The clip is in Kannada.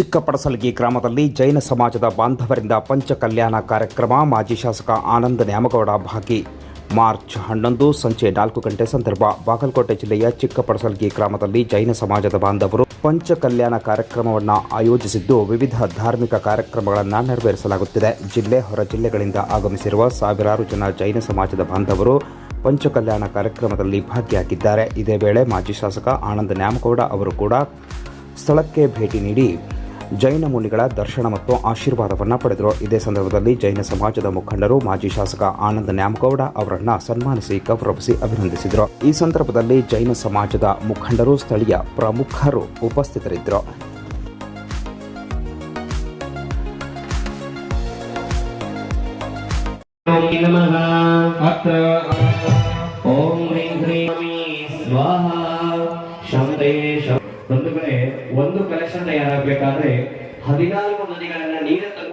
ಚಿಕ್ಕಪಡಸಲಗಿ ಗ್ರಾಮದಲ್ಲಿ ಜೈನ ಸಮಾಜದ ಬಾಂಧವರಿಂದ ಪಂಚಕಲ್ಯಾಣ ಕಾರ್ಯಕ್ರಮ ಮಾಜಿ ಶಾಸಕ ಆನಂದ ನ್ಯಾಮಗೌಡ ಭಾಗಿ. ಮಾರ್ಚ್ ಹನ್ನೊಂದು ಸಂಜೆ ನಾಲ್ಕು ಗಂಟೆ ಸಂದರ್ಭ ಬಾಗಲಕೋಟೆ ಜಿಲ್ಲೆಯ ಚಿಕ್ಕಪಡಸಲಗಿ ಗ್ರಾಮದಲ್ಲಿ ಜೈನ ಸಮಾಜದ ಬಾಂಧವರು ಪಂಚಕಲ್ಯಾಣ ಕಾರ್ಯಕ್ರಮವನ್ನು ಆಯೋಜಿಸಿದ್ದು ವಿವಿಧ ಧಾರ್ಮಿಕ ಕಾರ್ಯಕ್ರಮಗಳನ್ನು ನೆರವೇರಿಸಲಾಗುತ್ತಿದೆ. ಜಿಲ್ಲೆ ಹೊರ ಜಿಲ್ಲೆಗಳಿಂದ ಆಗಮಿಸಿರುವ ಸಾವಿರಾರು ಜನ ಜೈನ ಸಮಾಜದ ಬಾಂಧವರು ಪಂಚಕಲ್ಯಾಣ ಕಾರ್ಯಕ್ರಮದಲ್ಲಿ ಭಾಗಿಯಾಗಿದ್ದಾರೆ. ಇದೇ ವೇಳೆ ಮಾಜಿ ಶಾಸಕ ಆನಂದ ನ್ಯಾಮಗೌಡ ಅವರು ಕೂಡ ಸ್ಥಳಕ್ಕೆ ಭೇಟಿ ನೀಡಿ ಜೈನ ಮುನಿಗಳ ದರ್ಶನ ಮತ್ತು ಆಶೀರ್ವಾದವನ್ನು ಪಡೆದರು. ಇದೇ ಸಂದರ್ಭದಲ್ಲಿ ಜೈನ ಸಮಾಜದ ಮುಖಂಡರು ಮಾಜಿ ಶಾಸಕ ಆನಂದ ನ್ಯಾಮಗೌಡ ಅವರನ್ನು ಸನ್ಮಾನಿಸಿ ಗೌರವಿಸಿ ಅಭಿನಂದಿಸಿದರು. ಈ ಸಂದರ್ಭದಲ್ಲಿ ಜೈನ ಸಮಾಜದ ಮುಖಂಡರು ಸ್ಥಳೀಯ ಪ್ರಮುಖರು ಉಪಸ್ಥಿತರಿದ್ದರು. ಓಂ ಬಂಧುಗಳೇ ಒಂದು ಕಲೆಕ್ಷನ್ ತಯಾರಾಗಬೇಕಾದ್ರೆ ಹದಿನಾಲ್ಕು ನದಿಗಳನ್ನ ನೀರ